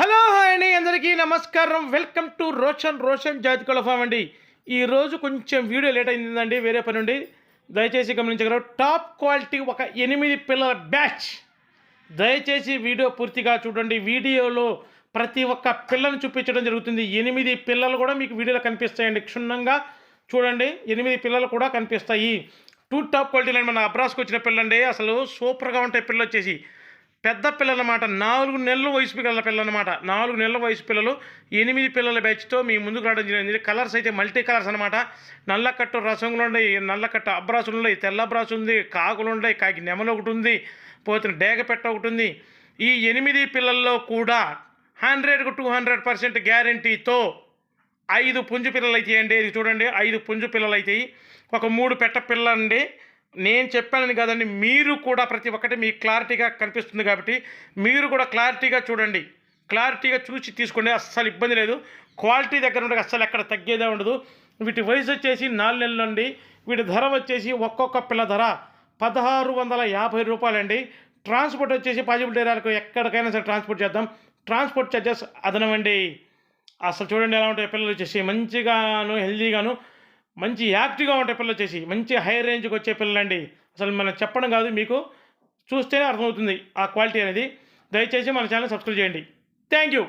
Hello hi అండి. అందరికీ నమస్కారం. వెల్కమ్ టు రోషన్ రోషన్ జాతి ఫామ్ అండి. ఈరోజు కొంచెం వీడియో లేట్ అయిందండి వేరే పని నుండి దయచేసి గమనించగలరు. టాప్ క్వాలిటీ ఒక ఎనిమిది పిల్లల బ్యాచ్. దయచేసి వీడియో పూర్తిగా చూడండి. వీడియోలో ప్రతి ఒక్క పిల్లను చూపించడం జరుగుతుంది. ఎనిమిది పిల్లలు కూడా మీకు వీడియోలో కనిపిస్తాయండి. క్షుణ్ణంగా చూడండి. ఎనిమిది పిల్లలు కూడా కనిపిస్తాయి. టూ టాప్ క్వాలిటీలు మన అబ్రాస్కి వచ్చిన పిల్లండి. అసలు సూపర్గా ఉంటాయి పిల్లలు వచ్చేసి. పెద్ద పిల్లలన్నమాట నాలుగు నెలల వయసు పిల్లల పిల్లలు అనమాట నాలుగు నెలల వయసు పిల్లలు ఎనిమిది పిల్లల బ్యాచ్తో మీ ముందుకు రావడం జరిగింది. కలర్స్ అయితే మల్టీ కలర్స్ అనమాట నల్లకట్టు రసంగులు ఉన్నాయి నల్లకట్టు అబ్రాసులు ఉన్నాయి తెల్లబ్రాసు ఉంది కాకులు ఉన్నాయి కాకి నెమలు ఒకటి ఉంది పోతున్న డేగ పెట్ట ఒకటి ఉంది. ఈ ఎనిమిది పిల్లల్లో కూడా హండ్రెడ్కు టూ హండ్రెడ్ పర్సెంట్ గ్యారంటీతో ఐదు పుంజు పిల్లలు అయితే అండి. ఇది చూడండి ఐదు పుంజు పిల్లలు అవుతాయి ఒక మూడు పెట్ట పిల్లలు అండి నేను చెప్పానని కాదండి మీరు కూడా ప్రతి ఒక్కటి మీకు క్లారిటీగా కనిపిస్తుంది కాబట్టి మీరు కూడా క్లారిటీగా చూడండి. క్లారిటీగా చూసి తీసుకోండి అస్సలు ఇబ్బంది లేదు. క్వాలిటీ దగ్గర ఉండగా అస్సలు ఎక్కడ తగ్గేదే ఉండదు. వీటి వయసు వచ్చేసి నాలుగు నెలల నుండి వీటి ధర వచ్చేసి ఒక్కొక్క పిల్ల ధర పదహారు వందల యాభై రూపాయలండి. ట్రాన్స్పోర్ట్ వచ్చేసి పాజిబుల్ ఏరియాలకు ఎక్కడికైనా సరే ట్రాన్స్పోర్ట్ చేద్దాం. ట్రాన్స్పోర్ట్ ఛార్జెస్ అదనమండి. అసలు చూడండి ఎలా ఉంటాయి పిల్లలు వచ్చేసి మంచిగాను హెల్దీగాను మంచి యాక్టివ్గా ఉంటాయి పిల్లలు వచ్చేసి మంచి హై రేంజ్కి వచ్చే పిల్లలండి. అసలు మనం చెప్పడం కాదు మీకు చూస్తేనే అర్థమవుతుంది ఆ క్వాలిటీ అనేది. దయచేసి మన ఛానల్ సబ్స్క్రైబ్ చేయండి. Thank you.